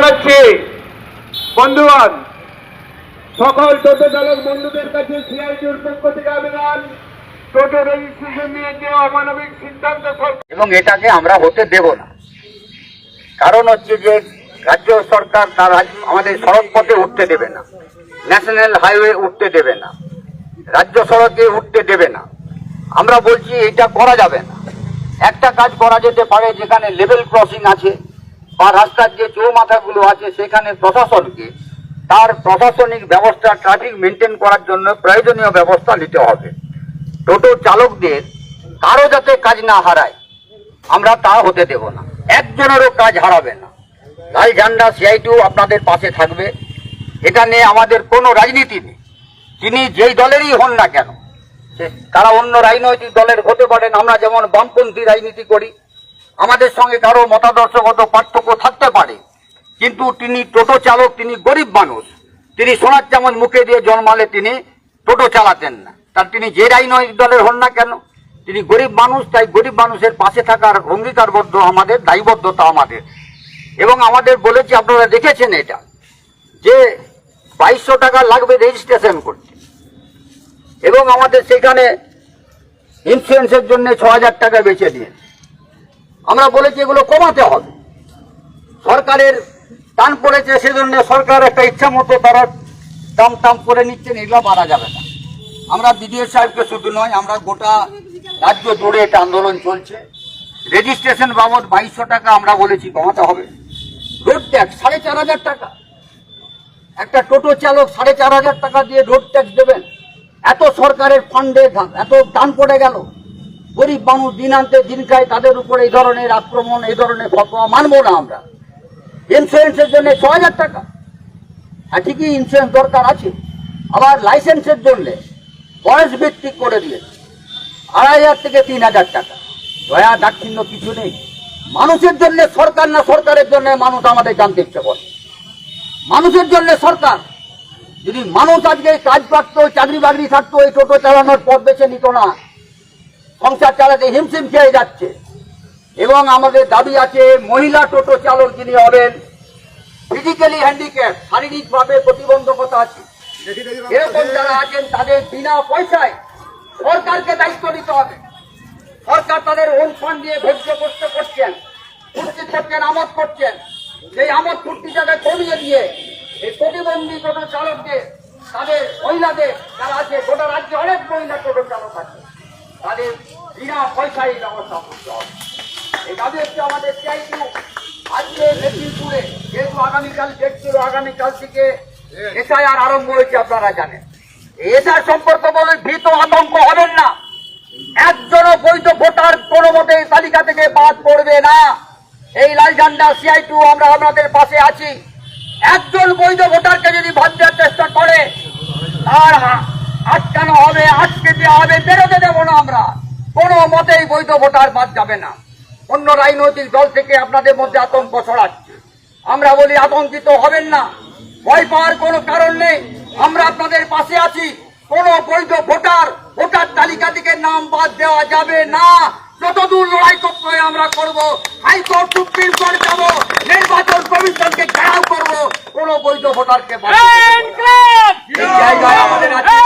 জানাচ্ছি, বন্ধুগণ, সকল টোটো চালক বন্ধুদের কাছে সিআইটির পক্ষ থেকে আবেদন। টোটো রেজিস্ট্রেশন নিয়ে যে অমানবিক সিদ্ধান্ত এবং এটাকে আমরা হতে দেব না। কারণ হচ্ছে যে রাজ্য সরকার তার আমাদের সড়ক পথে উঠতে দেবে না। ন্যাশনাল হাইওয়ে উঠতে দেবে না। রাজ্য সড়কে উঠতে দেবে না। আমরা বলছি এটা করা যাবে না। একটা কাজ করা যেতে পারে যেখানে লেভেল ক্রসিং আছে। বা রাস্তার যে চৌমাথাগুলো আছে সেখানে প্রশাসনকে তার প্রশাসনিক ব্যবস্থা ট্রাফিক মেনটেন করার জন্য প্রয়োজনীয় ব্যবস্থা নিতে হবে। টোটো চালকদের কারও যাতে কাজ না হারায়, আমরা তা হতে দেব না। একজনেরও কাজ হারাবে না। লাল ঝান্ডা সিআইটিও আপনাদের পাশে থাকবে। এটা নিয়ে আমাদের কোনো রাজনীতি নেই। তিনি যেই দলেরই হন না কেন তারা অন্য রাজনৈতিক দলের হতে পারেন। আমরা যেমন বামপন্থী রাজনীতি করি, আমাদের সঙ্গে কারও মতাদর্শগত পার্থক্য কিন্তু তিনি টোটো চালক, তিনি গরিব মানুষ। তিনি সোনার চামচ মুখে দিয়ে জন্মালে তিনি টোটো চালাতেন না। তার তিনি যে রাজনৈতিক দলের হন না কেন? তিনি গরিব মানুষ, তাই গরিব মানুষের পাশে থাকার অঙ্গীকারবদ্ধ আমাদের, দায়বদ্ধতা আমাদের। এবং আমাদের বলেছি, আপনারা দেখেছেন এটা, যে বাইশশো টাকা লাগবে রেজিস্ট্রেশন করতে। এবং আমাদের সেখানে ইন্স্যুরেন্সের জন্য ছ হাজার টাকা বেঁচে দিয়ে। আমরা বলেছি, এগুলো কমাতে হবে। সরকারের টান পড়েছে সেজন্য সরকার একটা ইচ্ছা মতো তারা দাম টাম করে নিচ্ছেন, এগুলো বাড়া যাবে না। আমরা বিডিও সাহেবকে শুধু নয়, আমরা গোটা রাজ্য জুড়ে এটা আন্দোলন চলছে। রেজিস্ট্রেশন বাবদ বাইশশো টাকা আমরা বলেছি, কমাতে হবে। রোড ট্যাক্স সাড়ে চার হাজার টাকা। একটা টোটো চালক সাড়ে চার হাজার টাকা দিয়ে রোড ট্যাক্স দেবেন। এত সরকারের ফান্ডে এত দান পড়ে গেল। গরিব মানুষ দিন আনতে দিন খায়, তাদের উপর এই ধরনের আক্রমণ, এই ধরনের ফটোয়া মানবো না আমরা। ইন্স্যুরেন্সের জন্য ছ হাজার টাকা। আর ঠিকই ইন্স্যুরেন্স দরকার আছে। আবার লাইসেন্সের জন্য বয়স ভিত্তিক করে দিয়েছে। আড়াই হাজার থেকে তিন হাজার টাকা। দয়া, দাক্ষিণ্য কিছু নেই। মানুষের জন্য সরকার না সরকারের জন্য মানুষ আমাদের জানতে ইচ্ছে করে। মানুষের জন্য সরকার, যদি মানুষ আজকে কাজ পারত চাকরি বাকরি থাকতো, এই টোটো চালানোর পথ বেছে নিত না, সংসার চালাতে হিমশিম খেয়ে যাচ্ছে। এবং আমাদের দাবি আছে মহিলা টোটো চালক যিনি হবেন ফিজিক্যালি হ্যান্ডিক্যাপ শারীরিকভাবে প্রতিবন্ধকতা আছে। এরকম যারা আছেন, তাদের বিনা পয়সায় সরকারকে দায়িত্ব নিতে হবে। সরকার তাদের ওন ফান্ড দিয়ে ধৈর্য করতে করছেন, ফুর্তি করছেন, আমোদ করছেন। সেই আমদ ফুর্তিটাকে কমিয়ে দিয়ে এই প্রতিবন্ধী টোটো চালকদের, তাদের মহিলাদের যারা আছে, গোটা রাজ্যে অনেক মহিলা টোটো চালক আছে, তাদের বিনা পয়সায় ব্যবস্থা করতে হবে। এই লাল ঝান্ডা সিআই টু আমরা আপনাদের পাশে আছি। একজন বৈধ ভোটারকে যদি বাদ দেওয়ার চেষ্টা করে, তার আটকানো হবে আটকে দেওয়া হবে, বেরোতে দেবো না আমরা। কোনো মতেই বৈধ ভোটার বাদ যাবে না। অন্য রাজনৈতিক দল থেকে আপনাদের মধ্যে আতঙ্ক ছড়াচ্ছে। আমরা বলি আতঙ্কিত হবেন না। ভয় পাওয়ার কোনো কারণ নেই। আমরা আপনাদের পাশে আছি। কোন বৈধ ভোটার ভোটার তালিকা থেকে নাম বাদ দেওয়া যাবে না। যতদূর লড়াই করতে হয় আমরা করব হাইকোর্ট সুপ্রিম কোর্ট যাব নির্বাচন কমিশনকে ঘেরাও করব কোন বৈধ ভোটারকে এই জায়গায় আমাদের আছে।